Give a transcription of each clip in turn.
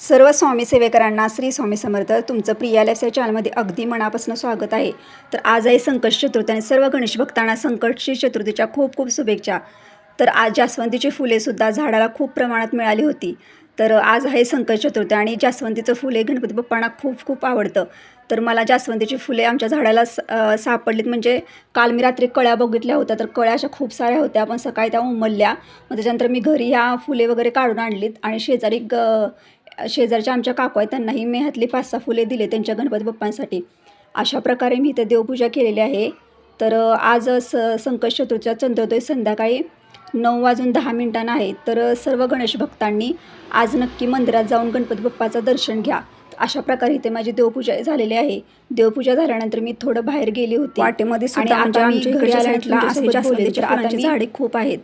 सर्व स्वामी सेवेकरांना श्री स्वामी समर्थ तुमचं प्रिया लाईफ या चॅनलमध्ये अगदी मनापासून स्वागत आहे. तर आज आहे संकट चतुर्थी आणि सर्व गणेश भक्तांना संकटची चतुर्थीच्या खूप खूप शुभेच्छा. तर आज जास्वंदीची फुलेसुद्धा झाडाला खूप प्रमाणात मिळाली होती. तर आज आहे संकट चतुर्थी आणि जास्वंदीचं फुले गणपती बाप्पांना खूप खूप आवडतं. तर मला जास्वंदीची फुले आमच्या झाडाला स सापडलीत. म्हणजे काल मी रात्री कळ्या बघितल्या होत्या तर कळ्या अशा खूप साऱ्या होत्या. पण सकाळी त्या उमलल्या. मग त्याच्यानंतर मी घरी ह्या फुले वगैरे काढून आणलीत. आणि शेजारी ग शेजारच्या आमच्या काकू आहेत त्यांनाही मी ह्यातली पाच सहा फुले दिले त्यांच्या गणपती बाप्पांसाठी. अशा प्रकारे मी इथे देवपूजा केलेली आहे. तर आज स संकट चतुर्थीचा चंद्रोदय संध्याकाळी नऊ वाजून दहा मिनिटांना आहे. तर सर्व गणेश भक्तांनी आज नक्की मंदिरात जाऊन गणपती बाप्पाचं दर्शन घ्या. अशा प्रकारे इथे माझी देवपूजा झालेली आहे. देवपूजा झाल्यानंतर मी थोडं बाहेर गेली होती. वाटेमध्ये सुद्धा आता आमच्या- आमच्या घरी इकडच्या आल्यानंतर साईडला तुमच्यासोबत असे जास्वंदीच्या बोलले, तर आता फुलांची मी- झाडे खूप आहेत.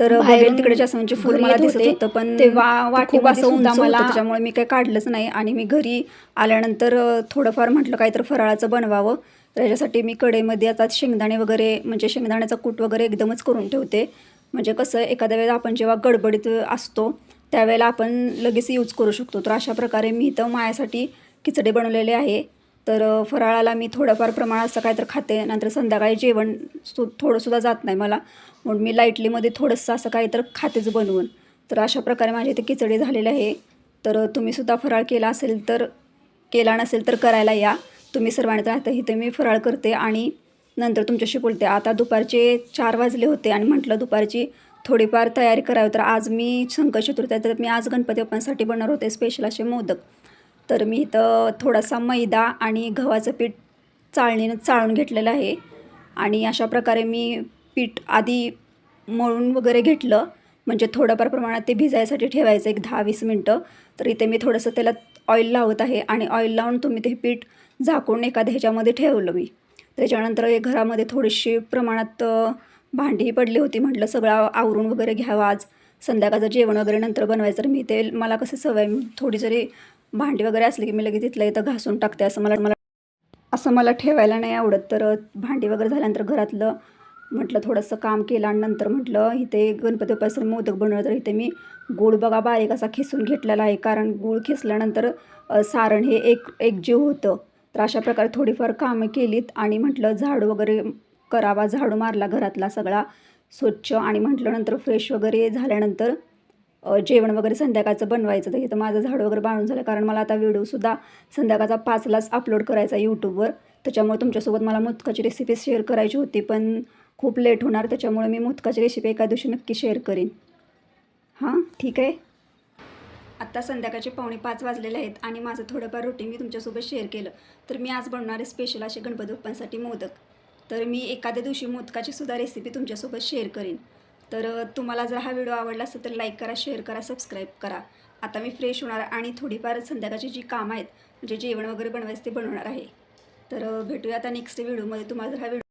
तर बाहेरून बाहेरून तिकडे जास्वंदीचे फुल मला दिसत होते, पण तेव्हा खूप वाटेमध्ये असं उंच मला त्याच्यामुळे मी काही काढलंच नाही आणि मी घरी आल्यानंतर थोडंफार म्हटलं काहीतरी फराळाचं बनवावं. तर याच्यासाठी मी कढईमध्ये आता शेंगदाणे वगैरे म्हणजे शेंगदाण्याचा कूट वगैरे एकदमच करून ठेवते. म्हणजे कसं एखाद्या वेळेला आपण जेव्हा गडबडीत असतो त्यावेळेला आपण लगेच यूज करू शकतो. तर अशा प्रकारे मी इथं मायासाठी खिचडी बनवलेली आहे. तर फराळाला मी थोडंफार प्रमाणात असं तर खाते नंतर संध्याकाळी जेवण सु थोडंसुद्धा जात नाही मला. म्हणून मी लाईटलीमध्ये थोडंसं असं काही तर खातेच बनवून. तर अशा प्रकारे माझी इथे खिचडी झालेली आहे. तर तुम्हीसुद्धा फराळ केला असेल तर केला नसेल तर करायला या. तुम्ही सर्वांनी तर आता इथे मी फराळ करते आणि नंतर तुमच्याशी बोलते. आता दुपारचे चार वाजले होते आणि म्हटलं दुपारची थोडीफार तयारी करावी. तर आज मी शंकर चतुर्थी आहे, तर मी आज गणपती बाप्पांसाठी बनवणार होते स्पेशल असे मोदक. तर मी इथं थोडासा मैदा आणि गव्हाचं पीठ चाळणीनं चाळून घेतलेलं आहे. आणि अशा प्रकारे मी पीठ आधी मळून वगैरे घेतलं. म्हणजे थोडंफार प्रमाणात ते भिजायसाठी ठेवायचं एक दहा वीस मिनटं. तर इथे मी थोडंसं त्याला ऑइल लावत आहे आणि ऑइल लावून तुम्ही ते पीठ झाकून एखाद्या ह्याच्यामध्ये ठेवलं मी. त्याच्यानंतर हे घरामध्ये थोडीशी प्रमाणात भांडीही पडली होती म्हटलं सगळं आवरून वगैरे घ्यावं आज. संध्याकाळचं जेवण वगैरे नंतर बनवायचं. तर मी ते मला कसं सवय थोडी जरी भांडी वगैरे असली की मी लगेच तिथलं इथं घासून टाकते असं मला मला असं मला ठेवायला नाही आवडत. तर भांडी वगैरे झाल्यानंतर घरातलं म्हटलं थोडंसं काम केलं आणि नंतर म्हटलं इथे गणपती बाप्पाचं मोदक बनवलं. तर इथे मी गूळ बघा बारीक असा खेसून घेतलेला आहे. कारण गूळ खेसल्यानंतर सारण हे एक एकजीव होतं. तर अशा प्रकारे थोडीफार कामं केलीत आणि म्हटलं झाडू वगैरे करावा. झाडू मारला घरातला सगळा स्वच्छ आणि म्हटलं नंतर फ्रेश वगैरे झाल्यानंतर जेवण वगैरे संध्याकाळचं बनवायचं. तर इथं माझं झाड वगैरे बांधून झालं. कारण मला आता व्हिडिओसुद्धा संध्याकाळचा पाचलाच अपलोड करायचा यूट्यूबवर त्याच्यामुळे तुमच्यासोबत मला मोदकाची रेसिपी शेअर करायची होती पण खूप लेट होणार. त्याच्यामुळे मी मोदकाची रेसिपी एका दिवशी नक्की शेअर करीन. हां ठीक आहे? आत्ता संध्याकाळचे पावणे पाच वाजलेले आहेत आणि माझं थोडंफार रुटीन मी तुमच्यासोबत शेअर केलं. तर मी आज बनवणारे स्पेशल असे गणपती बाप्पांसाठी मोदक. तर मी एखाद्या दिवशी मोदकाची सुद्धा रेसिपी तुमच्यासोबत शेअर करीन. तर तुम्हाला जर हा व्हिडिओ आवडला असेल तर लाईक करा शेअर करा सबस्क्राईब करा. आता मी फ्रेश होणार आणि थोडीफार संध्याकाळची जी कामं आहेत म्हणजे जेवण वगैरे बनवायचं ते बनवणार आहे. तर भेटूया आता नेक्स्ट व्हिडिओमध्ये. तुम्हाला जर हा व्हिडिओ